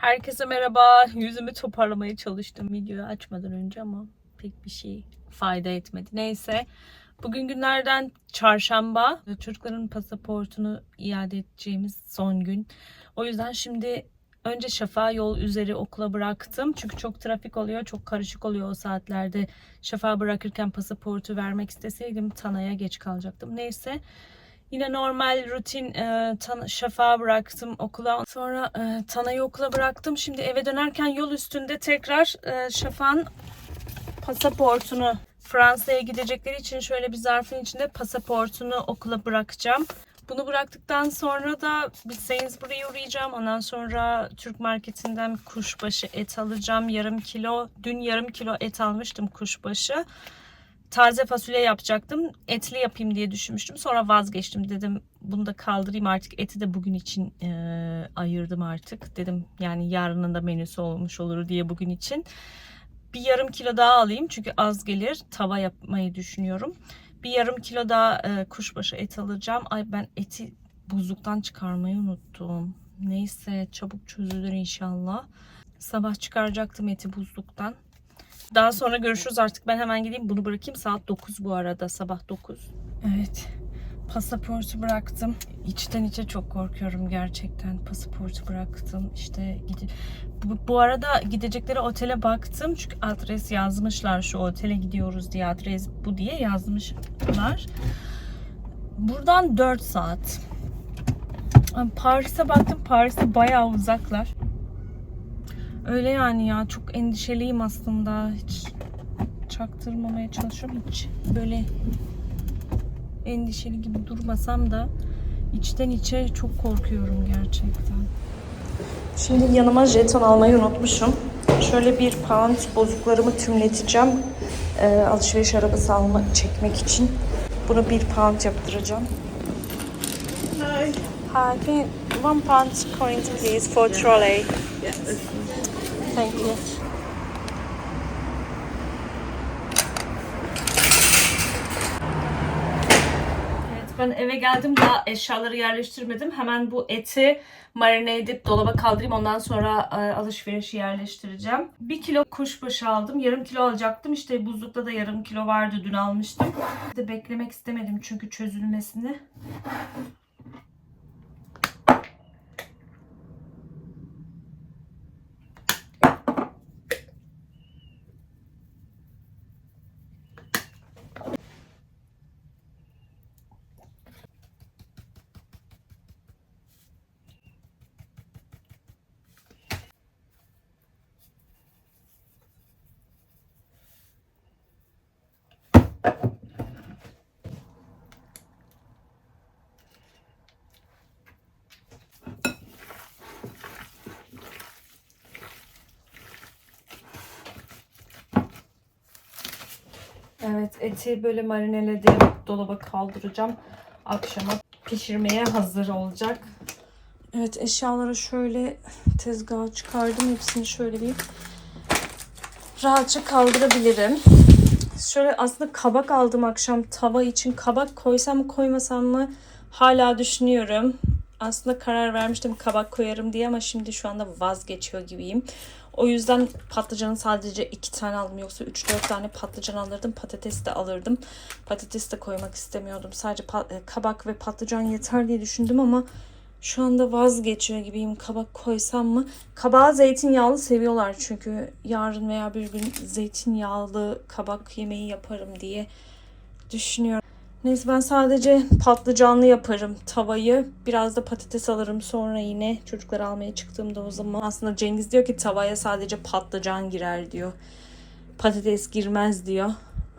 Herkese merhaba. Yüzümü toparlamaya çalıştım videoyu açmadan önce ama pek bir şey fayda etmedi. Neyse. Bugün günlerden çarşamba. Çocukların pasaportunu iade edeceğimiz son gün. O yüzden şimdi önce Şafa yol üzeri okula bıraktım. Çünkü çok trafik oluyor, çok karışık oluyor o saatlerde. Şafa bırakırken pasaportu vermek isteseydim Tana'ya geç kalacaktım. Neyse. Yine normal rutin e, tan- şafağı bıraktım okula. Sonra e, Tana'yı okula bıraktım. Şimdi eve dönerken yol üstünde tekrar e, şafağın pasaportunu Fransa'ya gidecekleri için şöyle bir zarfın içinde pasaportunu okula bırakacağım. Bunu bıraktıktan sonra da bir Sainsbury'e uğrayacağım. Ondan sonra Türk marketinden kuşbaşı et alacağım. Yarım kilo. Dün yarım kilo et almıştım kuşbaşı taze fasulye yapacaktım. Etli yapayım diye düşünmüştüm. Sonra vazgeçtim. Dedim bunu da kaldırayım artık. Eti de bugün için e, ayırdım artık. Dedim yani yarının da menüsü olmuş olur diye bugün için. Bir yarım kilo daha alayım. Çünkü az gelir. Tava yapmayı düşünüyorum. Bir yarım kilo daha e, kuşbaşı et alacağım. Ay ben eti buzluktan çıkarmayı unuttum. Neyse çabuk çözülür inşallah. Sabah çıkaracaktım eti buzluktan. Daha sonra görüşürüz artık. Ben hemen gideyim bunu bırakayım. Saat 9 bu arada. Sabah 9. Evet. Pasaportu bıraktım. İçten içe çok korkuyorum gerçekten. Pasaportu bıraktım. İşte gidi bu, bu arada gidecekleri otele baktım. Çünkü adres yazmışlar. Şu otele gidiyoruz diye adres bu diye yazmışlar. Buradan 4 saat. Paris'e baktım. Paris'e bayağı uzaklar. Öyle yani ya çok endişeliyim aslında. Hiç çaktırmamaya çalışıyorum. Hiç böyle endişeli gibi durmasam da içten içe çok korkuyorum gerçekten. Şimdi yanıma jeton almayı unutmuşum. Şöyle bir pound bozuklarımı tümleteceğim. Ee, alışveriş arabası alma çekmek için. Bunu bir pound yaptıracağım. Hi. Hi, can you, one pound coin please for trolley. Thank you. Ben eve geldim daha eşyaları yerleştirmedim. Hemen bu eti marine edip dolaba kaldırayım. Ondan sonra e, alışverişi yerleştireceğim. Bir kilo kuşbaşı aldım. Yarım kilo alacaktım. İşte buzlukta da yarım kilo vardı. Dün almıştım. De beklemek istemedim çünkü çözülmesini. Evet eti böyle marineledim. Dolaba kaldıracağım. Akşama pişirmeye hazır olacak. Evet eşyaları şöyle tezgaha çıkardım. Hepsini şöyle bir rahatça kaldırabilirim. Şöyle aslında kabak aldım akşam tava için. Kabak koysam mı koymasam mı hala düşünüyorum. Aslında karar vermiştim kabak koyarım diye ama şimdi şu anda vazgeçiyor gibiyim. O yüzden patlıcanı sadece iki tane aldım. Yoksa 3-4 tane patlıcan alırdım. Patates de alırdım. Patates de koymak istemiyordum. Sadece pa- kabak ve patlıcan yeter diye düşündüm ama şu anda vazgeçiyor gibiyim. Kabak koysam mı? Kabağı zeytinyağlı seviyorlar çünkü. Yarın veya bir gün zeytinyağlı kabak yemeği yaparım diye düşünüyorum. Neyse ben sadece patlıcanlı yaparım tavayı. Biraz da patates alırım sonra yine çocukları almaya çıktığımda o zaman. Aslında Cengiz diyor ki tavaya sadece patlıcan girer diyor. Patates girmez diyor.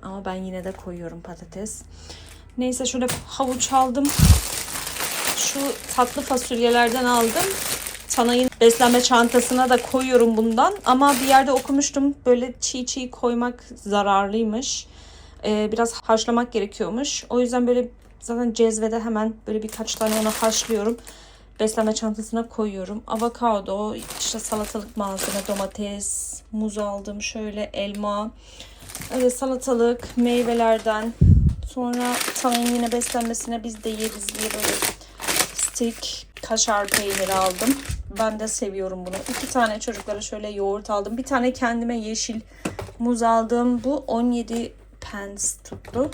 Ama ben yine de koyuyorum patates. Neyse şöyle havuç aldım. Şu tatlı fasulyelerden aldım. Tanay'ın beslenme çantasına da koyuyorum bundan. Ama bir yerde okumuştum böyle çiğ çiğ koymak zararlıymış. Ee, biraz haşlamak gerekiyormuş. O yüzden böyle zaten cezvede hemen böyle birkaç tane onu haşlıyorum. Beslenme çantasına koyuyorum. Avokado, işte salatalık malzeme, domates, muz aldım. Şöyle elma, öyle salatalık, meyvelerden. Sonra Tanay'ın yine beslenmesine biz de yeriz diye böyle stick kaşar peyniri aldım. Ben de seviyorum bunu. İki tane çocuklara şöyle yoğurt aldım. Bir tane kendime yeşil muz aldım. Bu 17 pence tuttu.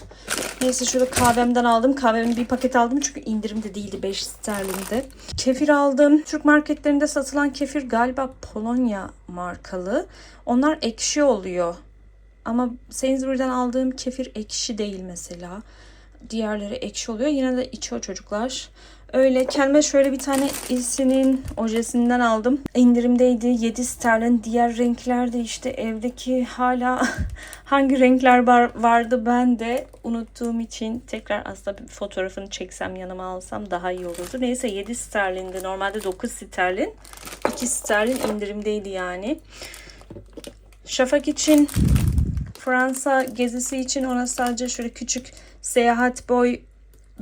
Neyse şöyle kahvemden aldım. Kahvemin bir paket aldım çünkü indirimde değildi 5 sterlinde. Kefir aldım. Türk marketlerinde satılan kefir galiba Polonya markalı. Onlar ekşi oluyor. Ama Sainsbury'den aldığım kefir ekşi değil mesela. Diğerleri ekşi oluyor. Yine de içiyor çocuklar. Öyle kendime şöyle bir tane Ilsin'in ojesinden aldım. İndirimdeydi 7 sterlin. Diğer renkler de işte evdeki hala hangi renkler var, vardı ben de unuttuğum için tekrar aslında bir fotoğrafını çeksem yanıma alsam daha iyi olurdu. Neyse 7 sterlindi. Normalde 9 sterlin. 2 sterlin indirimdeydi yani. Şafak için Fransa gezisi için ona sadece şöyle küçük seyahat boy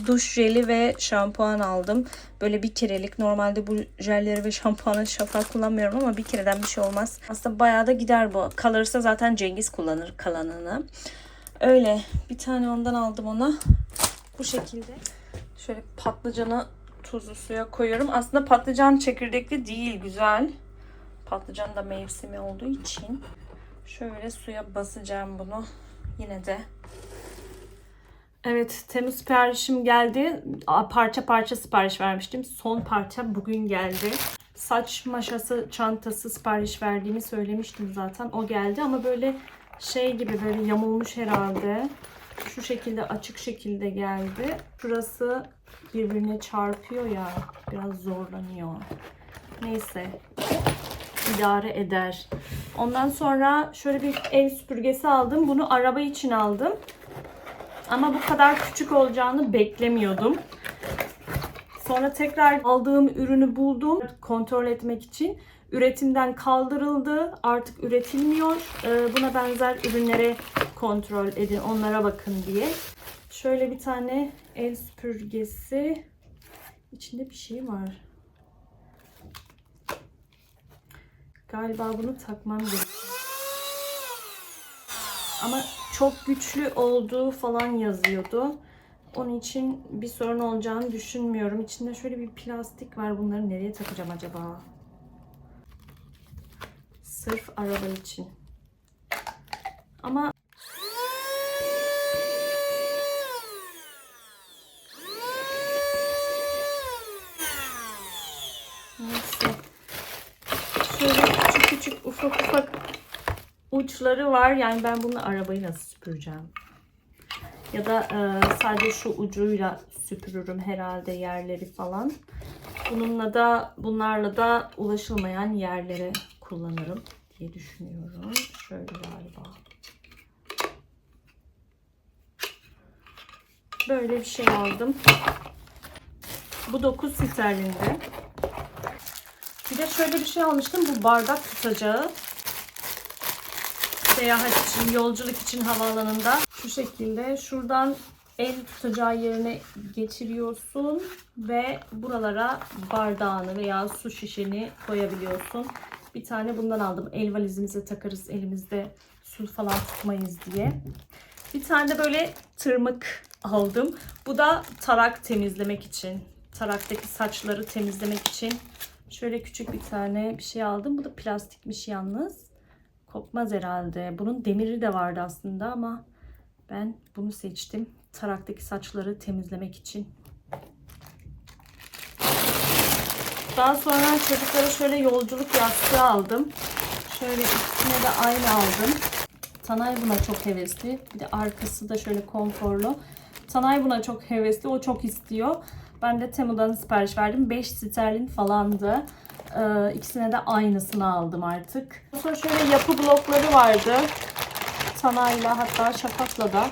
duş jeli ve şampuan aldım. Böyle bir kerelik. Normalde bu jelleri ve şampuanı şafak kullanmıyorum ama bir kereden bir şey olmaz. Aslında bayağı da gider bu. Kalırsa zaten Cengiz kullanır kalanını. Öyle. Bir tane ondan aldım ona. Bu şekilde. Şöyle patlıcanı tuzlu suya koyuyorum. Aslında patlıcan çekirdekli değil. Güzel. Patlıcan da mevsimi olduğu için. Şöyle suya basacağım bunu. Yine de Evet, Temmuz siparişim geldi. Parça parça sipariş vermiştim. Son parça bugün geldi. Saç maşası, çantası sipariş verdiğimi söylemiştim zaten. O geldi ama böyle şey gibi böyle yamulmuş herhalde. Şu şekilde açık şekilde geldi. Şurası birbirine çarpıyor ya. Biraz zorlanıyor. Neyse. idare eder. Ondan sonra şöyle bir ev süpürgesi aldım. Bunu araba için aldım. Ama bu kadar küçük olacağını beklemiyordum. Sonra tekrar aldığım ürünü buldum kontrol etmek için. Üretimden kaldırıldı. Artık üretilmiyor. Ee, Buna benzer ürünlere kontrol edin. Onlara bakın diye. Şöyle bir tane el süpürgesi. İçinde bir şey var. Galiba bunu takmam gerekiyor. Ama çok güçlü olduğu falan yazıyordu. Onun için bir sorun olacağını düşünmüyorum. İçinde şöyle bir plastik var. Bunları nereye takacağım acaba? Sırf araba için. Ama Neyse. Şöyle küçük küçük ufak ufak uçları var. Yani ben bunu arabayı nasıl süpüreceğim? Ya da e, sadece şu ucuyla süpürürüm herhalde yerleri falan. Bununla da bunlarla da ulaşılmayan yerlere kullanırım diye düşünüyorum. Şöyle galiba. Böyle bir şey aldım. Bu 9 sterlinde. Bir de şöyle bir şey almıştım. Bu bardak tutacağı seyahat için, yolculuk için havaalanında şu şekilde şuradan el tutacağı yerine geçiriyorsun ve buralara bardağını veya su şişeni koyabiliyorsun. Bir tane bundan aldım. El valizimize takarız elimizde su falan tutmayız diye. Bir tane de böyle tırmık aldım. Bu da tarak temizlemek için. Taraktaki saçları temizlemek için. Şöyle küçük bir tane bir şey aldım. Bu da plastikmiş yalnız kopmaz herhalde. Bunun demiri de vardı aslında ama ben bunu seçtim. Taraktaki saçları temizlemek için. Daha sonra çocuklara şöyle yolculuk yastığı aldım. Şöyle üstüne de aynı aldım. Tanay buna çok hevesli. Bir de arkası da şöyle konforlu. Tanay buna çok hevesli. O çok istiyor. Ben de Temu'dan sipariş verdim. 5 sterlin falandı. Ee, ikisine de aynısını aldım artık. Sonra şöyle yapı blokları vardı. Tanayla hatta Şafak'la da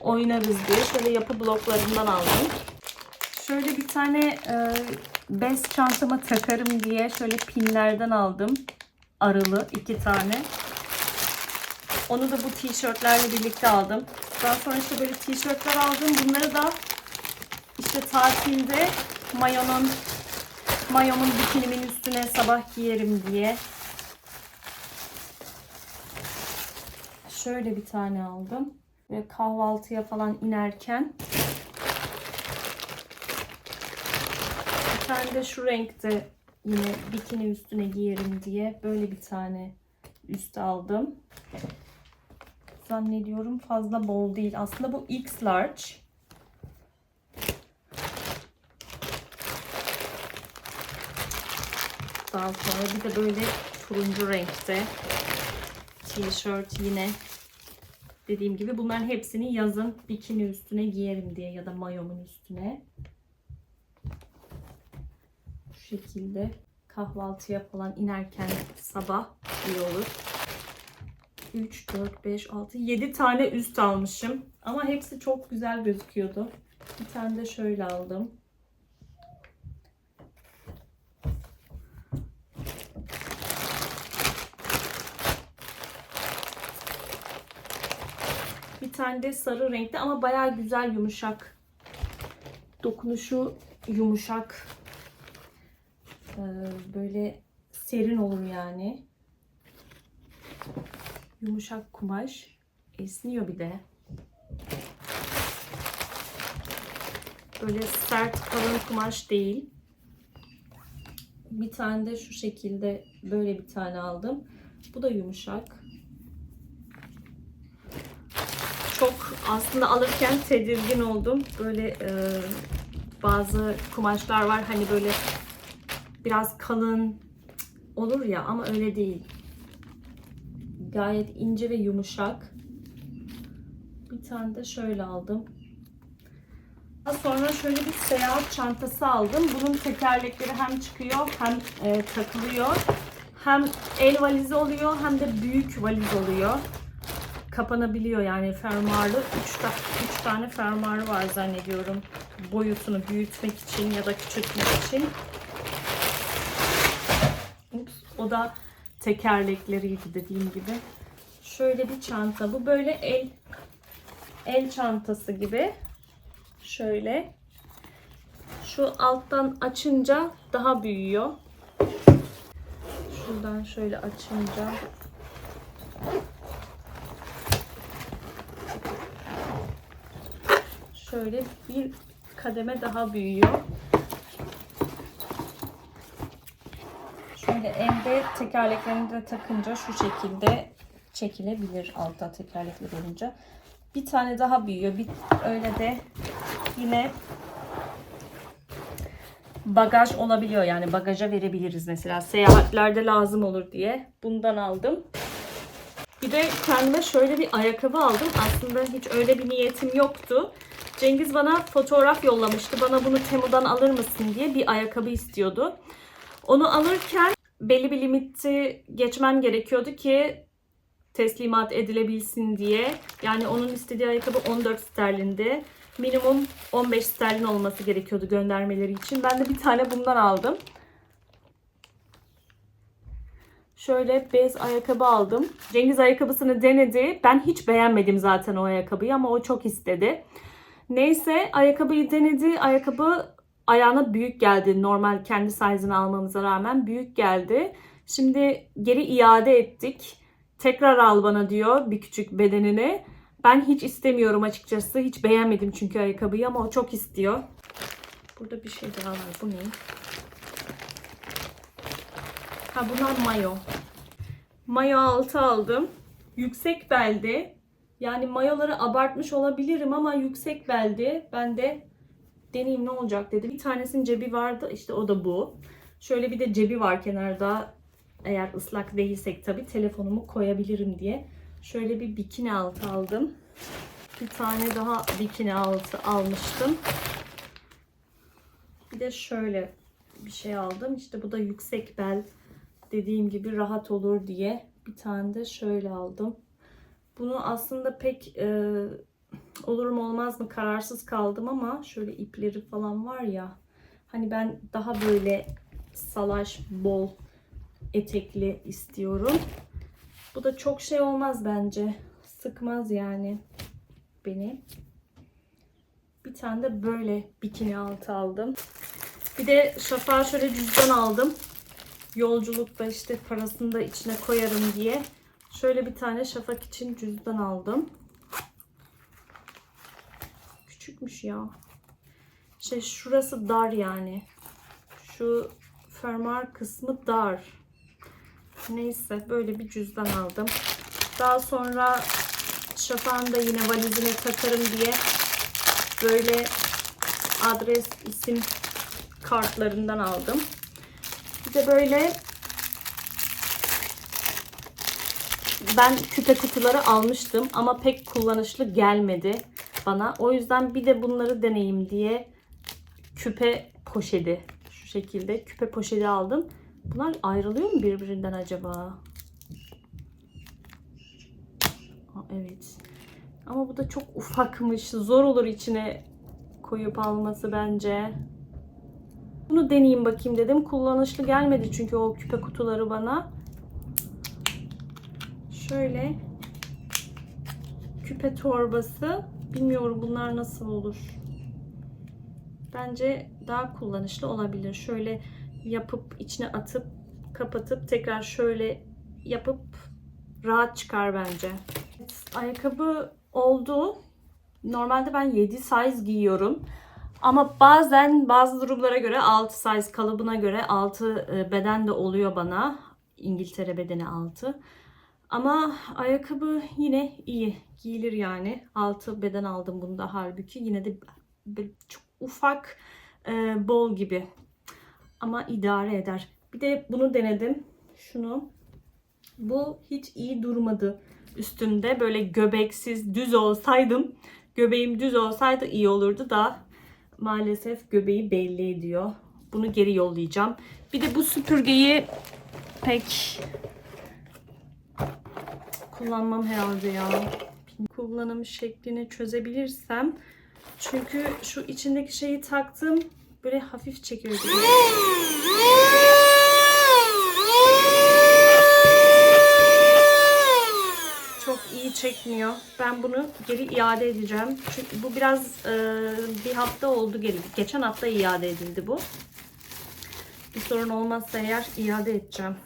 oynarız diye şöyle yapı bloklarından aldım. Şöyle bir tane e, bez çantama takarım diye şöyle pinlerden aldım. Arılı iki tane. Onu da bu tişörtlerle birlikte aldım. Daha sonra işte böyle tişörtler aldım. Bunları da işte tatilde mayonun mayomun bikinimin üstüne sabah giyerim diye. Şöyle bir tane aldım. Ve kahvaltıya falan inerken. Bir tane de şu renkte Yine bikini üstüne giyerim diye böyle bir tane üst aldım. Zannediyorum fazla bol değil. Aslında bu X large. Daha sonra bir de böyle turuncu renkte t-shirt yine dediğim gibi bunların hepsini yazın bikini üstüne giyerim diye ya da mayomun üstüne. Bu şekilde kahvaltıya falan inerken sabah iyi olur. 3, 4, 5, 6, 7 tane üst almışım. Ama hepsi çok güzel gözüküyordu. Bir tane de şöyle aldım. Bir tane de sarı renkte ama bayağı güzel yumuşak. Dokunuşu yumuşak. Ee, böyle serin olur yani. Yumuşak kumaş. Esniyor bir de. Böyle sert kalın kumaş değil. Bir tane de şu şekilde böyle bir tane aldım. Bu da yumuşak. Çok aslında alırken tedirgin oldum. Böyle e, bazı kumaşlar var hani böyle biraz kalın olur ya ama öyle değil. Gayet ince ve yumuşak. Bir tane de şöyle aldım. Daha sonra şöyle bir seyahat çantası aldım. Bunun tekerlekleri hem çıkıyor hem e, takılıyor. Hem el valizi oluyor hem de büyük valiz oluyor. Kapanabiliyor yani fermuarlı. 3 ta tane fermuarı var zannediyorum. Boyutunu büyütmek için ya da küçültmek için. Ups, o da tekerlekleriydi dediğim gibi. Şöyle bir çanta. Bu böyle el el çantası gibi. Şöyle. Şu alttan açınca daha büyüyor. Şuradan şöyle açınca şöyle bir kademe daha büyüyor. Şöyle elde tekerleklerini de takınca şu şekilde çekilebilir altta tekerlekli olunca. Bir tane daha büyüyor. Bir öyle de yine bagaj olabiliyor. Yani bagaja verebiliriz mesela. Seyahatlerde lazım olur diye. Bundan aldım. Bir de kendime şöyle bir ayakkabı aldım. Aslında hiç öyle bir niyetim yoktu. Cengiz bana fotoğraf yollamıştı. Bana bunu Temu'dan alır mısın diye bir ayakkabı istiyordu. Onu alırken belli bir limiti geçmem gerekiyordu ki teslimat edilebilsin diye. Yani onun istediği ayakkabı 14 sterlindi. Minimum 15 sterlin olması gerekiyordu göndermeleri için. Ben de bir tane bundan aldım. Şöyle bez ayakkabı aldım. Cengiz ayakkabısını denedi. Ben hiç beğenmedim zaten o ayakkabıyı ama o çok istedi. Neyse ayakkabıyı denedi. Ayakkabı ayağına büyük geldi. Normal kendi size'ını almamıza rağmen büyük geldi. Şimdi geri iade ettik. Tekrar al bana diyor bir küçük bedenini. Ben hiç istemiyorum açıkçası. Hiç beğenmedim çünkü ayakkabıyı ama o çok istiyor. Burada bir şey daha var. Bu ne? Ha bunlar mayo. Mayo altı aldım. Yüksek beldi. Yani mayoları abartmış olabilirim ama yüksek beldi. Ben de deneyeyim ne olacak dedim. Bir tanesinin cebi vardı. İşte o da bu. Şöyle bir de cebi var kenarda. Eğer ıslak değilsek tabii telefonumu koyabilirim diye. Şöyle bir bikini altı aldım. Bir tane daha bikini altı almıştım. Bir de şöyle bir şey aldım. İşte bu da yüksek bel dediğim gibi rahat olur diye. Bir tane de şöyle aldım. Bunu aslında pek e, olur mu olmaz mı kararsız kaldım ama şöyle ipleri falan var ya. Hani ben daha böyle salaş bol etekli istiyorum. Bu da çok şey olmaz bence. Sıkmaz yani beni. Bir tane de böyle bikini altı aldım. Bir de şafağa şöyle cüzdan aldım. Yolculukta işte parasını da içine koyarım diye. Şöyle bir tane şafak için cüzdan aldım. Küçükmüş ya. Şey şurası dar yani. Şu fermuar kısmı dar. Neyse böyle bir cüzdan aldım. Daha sonra şafağını da yine valizine takarım diye böyle adres, isim kartlarından aldım. Bir de böyle ben küpe kutuları almıştım ama pek kullanışlı gelmedi bana. O yüzden bir de bunları deneyeyim diye küpe poşeti şu şekilde küpe poşeti aldım. Bunlar ayrılıyor mu birbirinden acaba? Aa, evet. Ama bu da çok ufakmış. Zor olur içine koyup alması bence. Bunu deneyeyim bakayım dedim. Kullanışlı gelmedi çünkü o küpe kutuları bana. Şöyle küpe torbası. Bilmiyorum bunlar nasıl olur. Bence daha kullanışlı olabilir. Şöyle yapıp içine atıp kapatıp tekrar şöyle yapıp rahat çıkar bence. Ayakkabı oldu. Normalde ben 7 size giyiyorum. Ama bazen bazı durumlara göre 6 size kalıbına göre 6 beden de oluyor bana. İngiltere bedeni 6. Ama ayakkabı yine iyi. Giyilir yani. 6 beden aldım bunda halbuki. Yine de çok ufak e, bol gibi. Ama idare eder. Bir de bunu denedim. Şunu. Bu hiç iyi durmadı üstümde. Böyle göbeksiz düz olsaydım. Göbeğim düz olsaydı iyi olurdu da maalesef göbeği belli ediyor. Bunu geri yollayacağım. Bir de bu süpürgeyi pek kullanmam herhalde ya. Kullanım şeklini çözebilirsem. Çünkü şu içindeki şeyi taktım. Böyle hafif çekiyor. Çok iyi çekmiyor. Ben bunu geri iade edeceğim. Çünkü bu biraz e, bir hafta oldu geri. Geçen hafta iade edildi bu. Bir sorun olmazsa eğer iade edeceğim.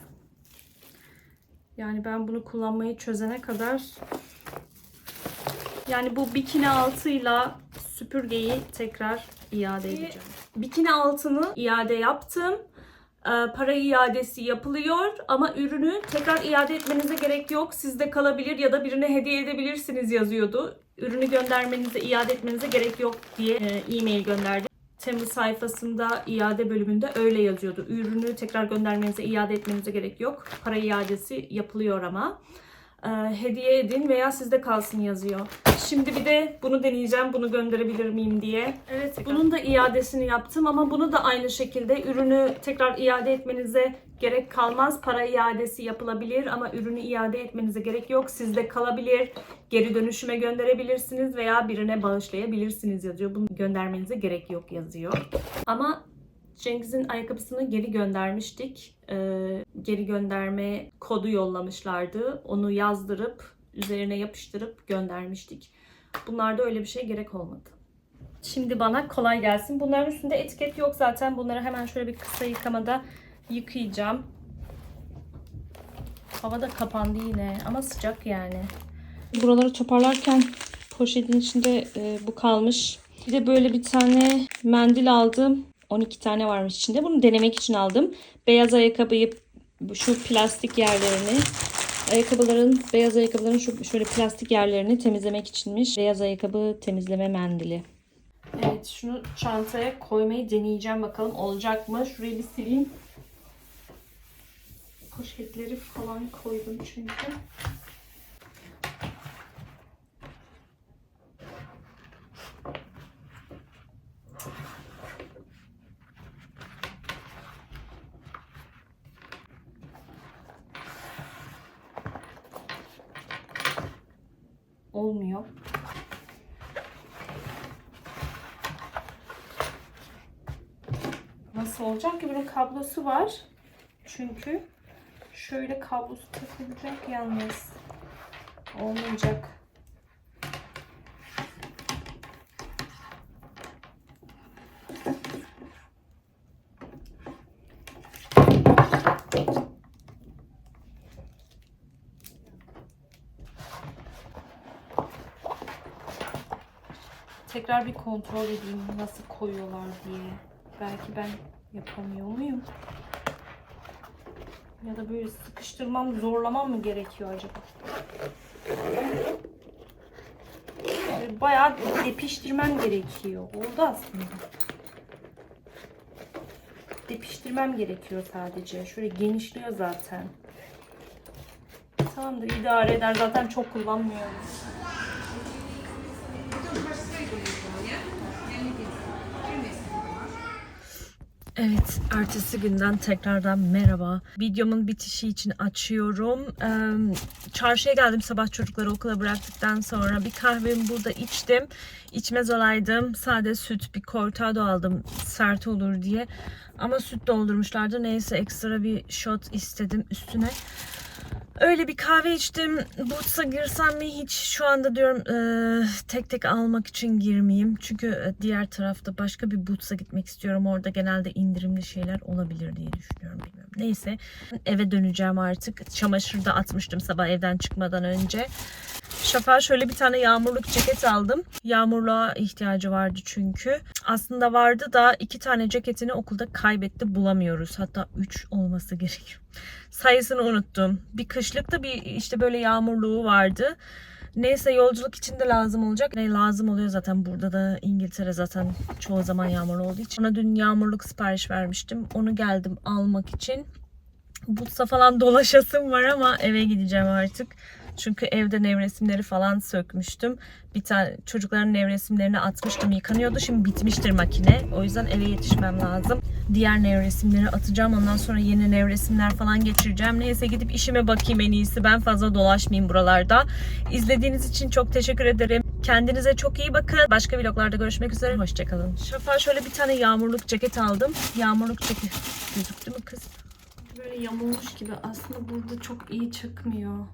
Yani ben bunu kullanmayı çözene kadar yani bu bikini altıyla süpürgeyi tekrar iade edeceğim. Bikini altını iade yaptım. Ee, para iadesi yapılıyor ama ürünü tekrar iade etmenize gerek yok. Sizde kalabilir ya da birine hediye edebilirsiniz yazıyordu. Ürünü göndermenize, iade etmenize gerek yok diye e, e-mail gönderdi. Temmuz sayfasında iade bölümünde öyle yazıyordu. Ürünü tekrar göndermenize, iade etmenize gerek yok. Para iadesi yapılıyor ama. Ee, hediye edin veya sizde kalsın yazıyor. Şimdi bir de bunu deneyeceğim. Bunu gönderebilir miyim diye. Evet. Bunun da iadesini yaptım ama bunu da aynı şekilde ürünü tekrar iade etmenize gerek kalmaz. Para iadesi yapılabilir ama ürünü iade etmenize gerek yok. Sizde kalabilir. Geri dönüşüme gönderebilirsiniz veya birine bağışlayabilirsiniz yazıyor. Bunu göndermenize gerek yok yazıyor. Ama Cengiz'in ayakkabısını geri göndermiştik. Ee, geri gönderme kodu yollamışlardı. Onu yazdırıp üzerine yapıştırıp göndermiştik. Bunlarda öyle bir şey gerek olmadı. Şimdi bana kolay gelsin. Bunların üstünde etiket yok zaten. Bunları hemen şöyle bir kısa yıkamada yıkayacağım. Hava da kapandı yine ama sıcak yani. Buraları toparlarken poşetin içinde e, bu kalmış. Bir de böyle bir tane mendil aldım. 12 tane varmış içinde. Bunu denemek için aldım. Beyaz ayakkabıyı şu plastik yerlerini ayakkabıların beyaz ayakkabıların şu şöyle plastik yerlerini temizlemek içinmiş. Beyaz ayakkabı temizleme mendili. Evet şunu çantaya koymayı deneyeceğim bakalım olacak mı? Şurayı bir sileyim. Poşetleri falan koydum çünkü. Olmuyor. Nasıl olacak ki? Bunun kablosu var. Çünkü şöyle kablosu takılacak yalnız. Olmayacak. Tekrar bir kontrol edeyim nasıl koyuyorlar diye. Belki ben yapamıyor muyum? Ya da böyle sıkıştırmam, zorlamam mı gerekiyor acaba? Böyle Bayağı depiştirmem gerekiyor. Oldu aslında. Depiştirmem gerekiyor sadece. Şöyle genişliyor zaten. Tamamdır idare eder. Zaten çok kullanmıyorum. Evet, ertesi günden tekrardan merhaba. Videomun bitişi için açıyorum. Ee, çarşıya geldim sabah çocukları okula bıraktıktan sonra. Bir kahvemi burada içtim. İçmez olaydım. Sade süt, bir cortado aldım sert olur diye. Ama süt doldurmuşlardı. Neyse ekstra bir shot istedim üstüne. Öyle bir kahve içtim. Boots'a girsem mi hiç şu anda diyorum eee, tek tek almak için girmeyeyim. Çünkü e, diğer tarafta başka bir Boots'a gitmek istiyorum. Orada genelde indirimli şeyler olabilir diye düşünüyorum. Bilmiyorum. Neyse eve döneceğim artık. Çamaşır da atmıştım sabah evden çıkmadan önce. Şafa şöyle bir tane yağmurluk ceket aldım. Yağmurluğa ihtiyacı vardı çünkü. Aslında vardı da iki tane ceketini okulda kaybetti bulamıyoruz. Hatta üç olması gerekiyor. Sayısını unuttum. Bir kışlık da bir işte böyle yağmurluğu vardı. Neyse yolculuk için de lazım olacak. Ne lazım oluyor zaten burada da İngiltere zaten çoğu zaman yağmurlu olduğu için. Ona dün yağmurluk sipariş vermiştim. Onu geldim almak için. Butsa falan dolaşasım var ama eve gideceğim artık. Çünkü evde nevresimleri falan sökmüştüm. Bir tane çocukların nevresimlerini atmıştım yıkanıyordu. Şimdi bitmiştir makine. O yüzden eve yetişmem lazım. Diğer nevresimleri atacağım. Ondan sonra yeni nevresimler falan geçireceğim. Neyse gidip işime bakayım en iyisi. Ben fazla dolaşmayayım buralarda. İzlediğiniz için çok teşekkür ederim. Kendinize çok iyi bakın. Başka vloglarda görüşmek üzere. Hoşçakalın. Şafa şöyle bir tane yağmurluk ceket aldım. Yağmurluk ceket. Gözüktü mü kız? Böyle yamulmuş gibi. Aslında burada çok iyi çıkmıyor.